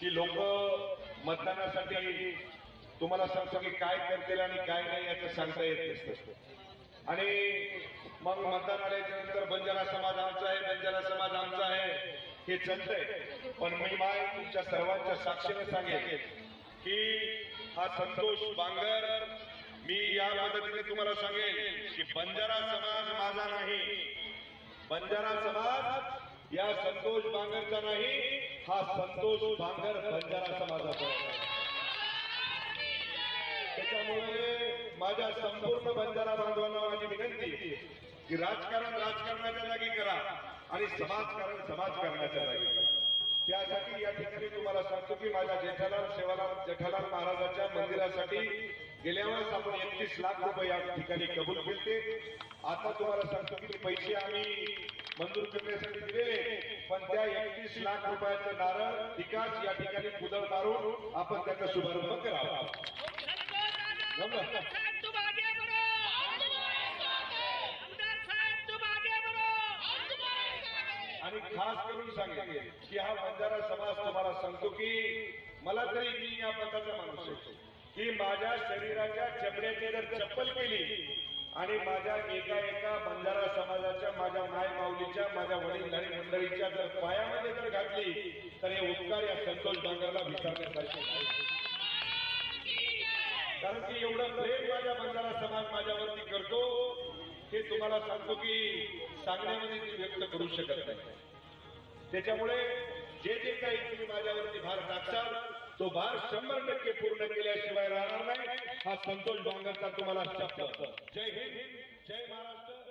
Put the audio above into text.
की लोक मतदानासाठी तुम्हाला सांगतो की काय करतील आणि काय नाही याचं सांगता येत नसतं. आणि मग मतदान आल्याच्यानंतर बंजारा समाज आमचा आहे बंजारा समाज आमचा आहे हे चालतंय. पण मी माय तुमच्या सर्वांच्या साक्षीने सांगेन की हा संतोष बांगर मी या पद्धतीने तुम्हाला सांगेन की बंजारा समाज माझा नाही. बंजारा समाज या संतोष बांगरचा नाही. हा संतोष बांगर बंजारा समाजाचा. आहे त्याच्यामुळे माझ्या संपूर्ण बंजारा बांधवांना माझी विनंती की राजकारण राजकारणाच्या जागी करा आणि समाजकारण समाजकारणाच्या जागी करा. त्यासाठी या ठिकाणी तुम्हाला सांगतो की माझ्या जेठालाल सेवालाल जेठालाल महाराजाच्या मंदिरासाठी गेल्या वेळेस आपण एकतीस लाख रुपये या ठिकाणी कबूल केले. आता तुम्हाला सांगतो की पैसे आम्ही मंजूर करण्यासाठी दिलेले पण त्या एकतीस लाख रुपयाचं नारळ विकास या ठिकाणी कुदळ मारून आपण त्याचा शुभारंभ करावा. आणि खास करून सांगेल की हा बंजारा समाज तुम्हाला सांगतो की मला तरी मी या पदाचा माणूस की माझ्या शरीराच्या चमड्याची जर चप्पल केली आणि माझ्या एका एका बंजारा समाजाच्या माझ्या माय माऊलीच्या माझ्या वडीलधारी मंडळीच्या जर पायामध्ये जर घातली तर हे उपकार या संतोष डांगरला विचारण्यासारखे कारण की एवढं प्रेम माझ्या बंधारा समाज माझ्यावरती करतो हे तुम्हाला सांगतो की सांगण्यामध्ये ती व्यक्त करू शकत नाही. त्याच्यामुळे तो भार शंभर टक्के पूर्ण केल्याशिवाय राहणार नाही. हा संतोष बांगरचा तुम्हाला शब्द. जय हिंद जय महाराष्ट्र.